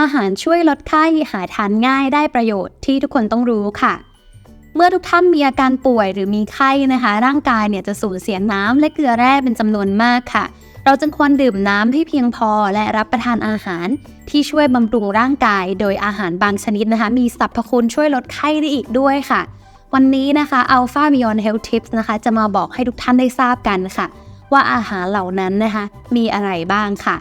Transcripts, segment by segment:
อาหารช่วยลดไข้หาทานง่ายได้ประโยชน์ที่ทุกคนต้องรู้ค่ะ เมื่อทุกท่านมีอาการป่วยหรือมีไข้นะคะ ร่างกายเนี่ยจะสูญเสียน้ำและเกลือแร่เป็นจำนวนมากค่ะ เราจึงควรดื่มน้ำให้เพียงพอและรับประทานอาหาร ที่ช่วยบำรุงร่างกาย โดยอาหารบางชนิดนะคะ มีสรรพคุณช่วยลดไข้ได้อีกด้วยค่ะวันนี้นะคะ Alpha Beyond Health Tips นะคะ จะมาบอกให้ทุกท่านได้ทราบกันค่ะ ว่าอาหารเหล่านั้นนะคะ มีอะไรบ้างค่ะ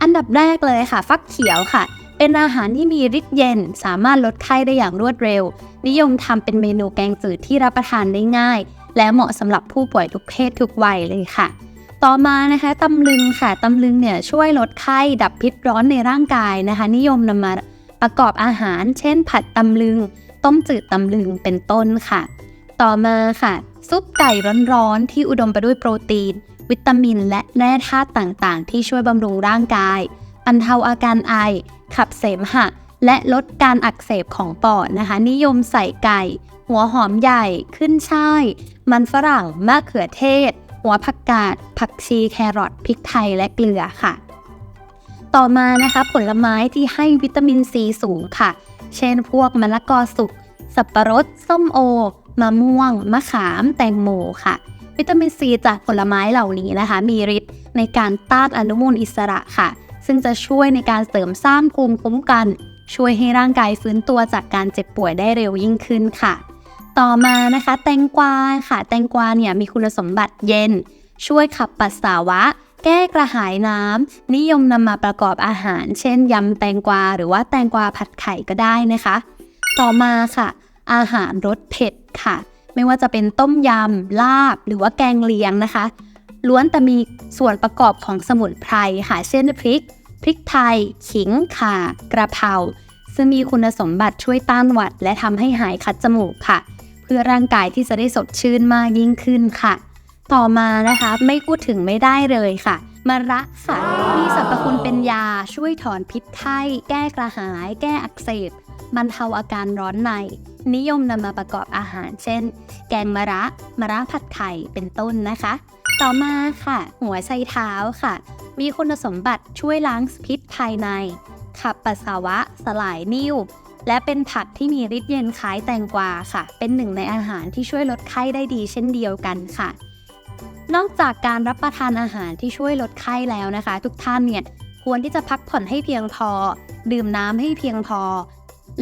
อันดับแรกเลยค่ะ ฟักเขียวค่ะ เป็นอาหารที่มีฤทธิ์เย็น สามารถลดไข้ได้อย่างรวดเร็ว นิยมทำเป็นเมนูแกงจืดที่รับประทานได้ง่าย และเหมาะสำหรับผู้ป่วยทุกเพศทุกวัยเลยค่ะ ต่อมานะคะตำลึงค่ะตำลึงเนี่ยช่วยลดไข้ดับพิษร้อนในร่างกายนะคะ นิยมนำมาประกอบอาหาร เช่น ผัดตำลึง ต้มจืดตำลึงเป็นต้นค่ะ ต่อมาค่ะ ซุปไก่ร้อนๆที่อุดมไปด้วยโปรตีน วิตามิน และแร่ธาตุต่างๆ ที่ช่วยบำรุงร่างกาย บรรเทาอาการไอ ขับเสมหะ และลดการอักเสบของปอดนะคะ นิยมใส่ไก่ หัวหอมใหญ่ ขึ้นช่าย มันฝรั่งมะเขือเทศ หัวผักกาด ผักชีแครอทพริกไทยและเกลือค่ะ ต่อมานะคะผลไม้ที่ให้วิตามินซีสูงค่ะ เช่นพวกมะละกอสุก สับปะรด ส้มโอ มะม่วง มะขาม แตงโมค่ะวิตามินซีจากผลไม้เหล่านี้นะคะ มีฤทธิ์ในการต้านอนุมูลอิสระค่ะ ซึ่งจะช่วยในการเสริมสร้างภูมิคุ้มกัน ช่วยให้ร่างกายฟื้นตัวจากการเจ็บป่วยได้เร็วยิ่งขึ้นค่ะ ต่อมานะคะ แตงกวาค่ะ แตงกวาเนี่ยมีคุณสมบัติเย็น ช่วยขับปัสสาวะ แก้กระหายน้ำนิยมนำมาประกอบอาหาร เช่นยำแตงกวา หรือว่าแตงกวาผัดไข่ก็ได้นะคะ ต่อมาค่ะ อาหารรสเผ็ดค่ะ ไม่ว่าจะเป็นต้มยำลาบหรือว่าแกงเลียงนะคะ ล้วนแต่มีส่วนประกอบของสมุนไพรค่ะเช่นพริก พริกไทย ขิง ข่า กระเพรา ซึ่งมีคุณสมบัติช่วยต้านหวัด และทำให้หายคัดจมูกค่ะ เพื่อร่างกายที่จะได้สดชื่นมากยิ่งขึ้นค่ะ ต่อมานะคะไม่พูดถึงไม่ได้เลยค่ะมะระค่ะมีสรรพคุณเป็นยาช่วยถอนพิษไข้ แก้กระหาย แก้อักเสบบรรเทาอาการร้อนใน นิยมนำมาประกอบอาหาร เช่น แกงมะระ มะระผัดไข่ เป็นต้นนะคะ ต่อมาค่ะ หัวไชเท้าค่ะ มีคุณสมบัติช่วยล้างพิษภายใน ขับปัสสาวะ สลายนิ่ว และเป็นผักที่มีฤทธิ์เย็นคล้ายแตงกวาค่ะ เป็นหนึ่งในอาหารที่ช่วยลดไข้ได้ดีเช่นเดียวกันค่ะ นอกจากการรับประทานอาหารที่ช่วยลดไข้แล้วนะคะ ทุกท่านเนี่ยควรที่จะพักผ่อนให้เพียงพอ ดื่มน้ำให้เพียงพอ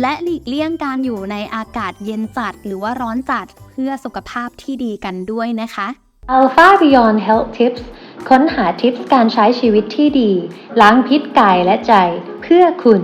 และหลีกเลี่ยงการอยู่ในอากาศเย็นจัดหรือว่าร้อนจัดเพื่อสุขภาพที่ดีกันด้วยนะคะ Alpha Beyond Health Tips ค้นหาทิปส์การใช้ชีวิตที่ดี ล้างพิษกายและใจเพื่อคุณ